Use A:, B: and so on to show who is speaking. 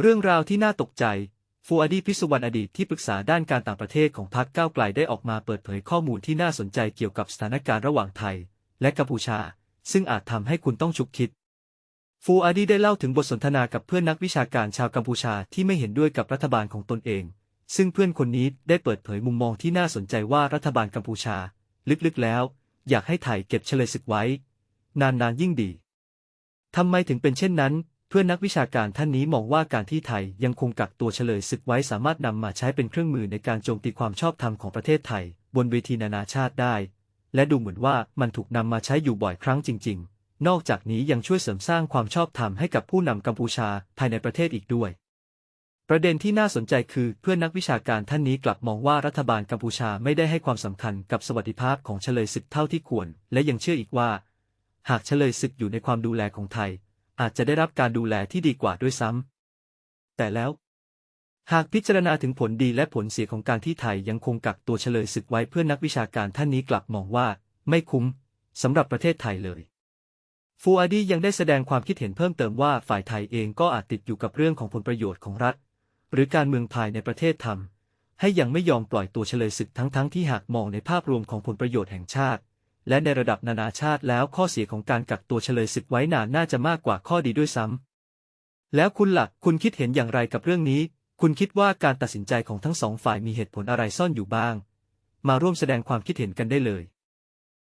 A: เรื่องราวที่น่าตกใจ ฟูอาดีพิสุวรรณอดีตที่ปรึกษาด้านการต่างประเทศของพรรคก้าวไกลได้ออกมาเปิดเผยข้อมูลที่น่าสนใจเกี่ยวกับสถานการณ์ระหว่างไทย และกัมพูชา ซึ่งอาจทำให้คุณต้องฉุกคิด ฟูอาดีได้เล่าถึงบทสนทนากับเพื่อนนักวิชาการชาวกัมพูชาที่ไม่เห็นด้วยกับรัฐบาลของตนเอง ซึ่งเพื่อนคนนี้ได้เปิดเผยมุมมองที่น่าสนใจว่ารัฐบาลกัมพูชา ลึกๆแล้ว อยากให้ไทยเก็บเฉลยศึกไว้ นานๆยิ่งดีทำไมถึงเป็นเช่นนั้น พื่อนนักวิชาการท่านนี้มองว่าการที่ไทยยังคงกักตัวเฉลยศึกไว้สามารถนำมาใช้เป็นเครื่องมือในการโจมตีความชอบธรรมของประเทศไทย บนเวทีนานาชาติได้ และดูเหมือนว่ามันถูกนำมาใช้อยู่บ่อยครั้งจริง ๆ นอกจากนี้ยังช่วยเสริมสร้างความชอบธรรมให้กับผู้นำกัมพูชาภายในประเทศอีกด้วย ประเด็นที่น่าสนใจคือเพื่อนนักวิชาการท่านนี้กลับมองว่ารัฐบาลกัมพูชาไม่ได้ให้ความสำคัญกับสวัสดิภาพของเฉลยศึกเท่าที่ควร และยังเชื่ออีกว่า หากเฉลยศึกอยู่ในความดูแลของไทย อาจจะได้รับการดูแลที่ดีกว่าด้วยซ้ำ แต่แล้ว หากพิจารณาถึงผลดีและผลเสียของการที่ไทยยังคงกักตัวเฉลยศึกไว้เพื่อนักวิชาการท่านนี้กลับมองว่า ไม่คุ้มสำหรับประเทศไทยเลยฟูอาดียังได้แสดงความคิดเห็นเพิ่มเติมว่าฝ่ายไทยเองก็อาจติดอยู่กับเรื่องของผลประโยชน์ของรัฐ หรือการเมืองภายในประเทศทำให้ยังไม่ยอมปล่อยตัวเฉลยศึกทั้งๆทที่หากมองในภาพรวมของผลประโยชน์แห่งชาติ และในระดับนานาชาติแล้วข้อเสียของการกักตัวเฉลยศึกไว้นานน่าจะมากกว่าข้อดีด้วยซ้ำ แล้วคุณหลักคุณคิดเห็นอย่างไรกับเรื่องนี้ คุณคิดว่าการตัดสินใจของทั้งสองฝ่ายมีเหตุผลอะไรซ่อนอยู่บ้าง มาร่วมแสดงความคิดเห็นกันได้เลย